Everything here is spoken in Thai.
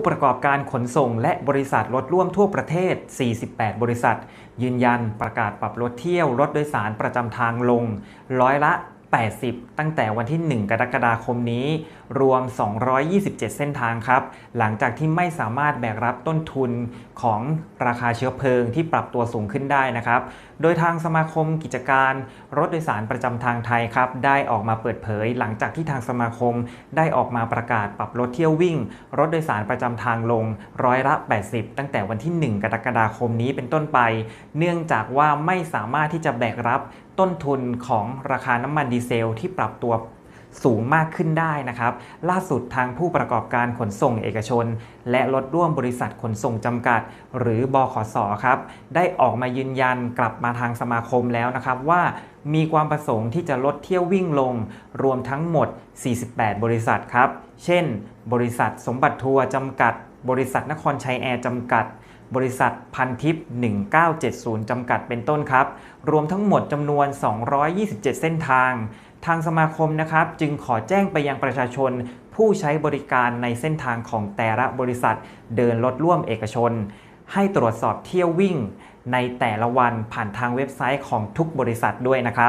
ผู้ประกอบการขนส่ง และบริษัทรถร่วมทั่วประเทศ 48 บริษัท ยืนยันประกาศปรับลดเที่ยวรถโดยสารประจำทางลง ร้อยละ 80 ตั้งแต่วันที่ 1 กรกฎาคมนี้ รวม 227 เส้นทางครับ หลังจากที่ไม่สามารถแบกรับต้นทุนของราคาเชื้อเพลิงที่ปรับตัวสูงขึ้นได้นะครับ โดยทางสมาคมกิจการรถโดยสารประจำทางไทยครับ ได้ออกมาเปิดเผย หลังจากที่ทางสมาคมได้ออกมาประกาศปรับลดเที่ยววิ่ง รถโดยสารประจำทางลงร้อยละ 80 ตั้งแต่วันที่ 1 กรกฎาคมนี้เป็นต้นไป เนื่องจากว่าไม่สามารถที่จะแบกรับต้นทุนของราคาน้ำมันดีเซลที่ปรับตัวสูงมากขึ้นได้นะครับ ล่าสุดทางผู้ประกอบการขนส่งเอกชน และรถร่วมบริษัทขนส่งจำกัด หรือบขสครับ ได้ออกมายืนยันกลับมาทางสมาคมแล้วนะครับว่ามีความประสงค์ที่จะลดเที่ยววิ่งลง รวมทั้งหมด 48 บริษัทครับ เช่น บริษัทสมบัติทัวร์จำกัด บริษัทนครชัยแอร์จำกัด บริษัทพันทิป1970 จำกัดเป็นต้นครับ รวมทั้งหมดจำนวน 227 เส้นทาง ทางสมาคมนะครับ จึงขอแจ้งไปยังประชาชน ผู้ใช้บริการในเส้นทางของแต่ละบริษัทเดินรถร่วมเอกชน ให้ตรวจสอบเที่ยววิ่ง ในแต่ละวันผ่านทางเว็บไซต์ของทุกบริษัทด้วยนะครับ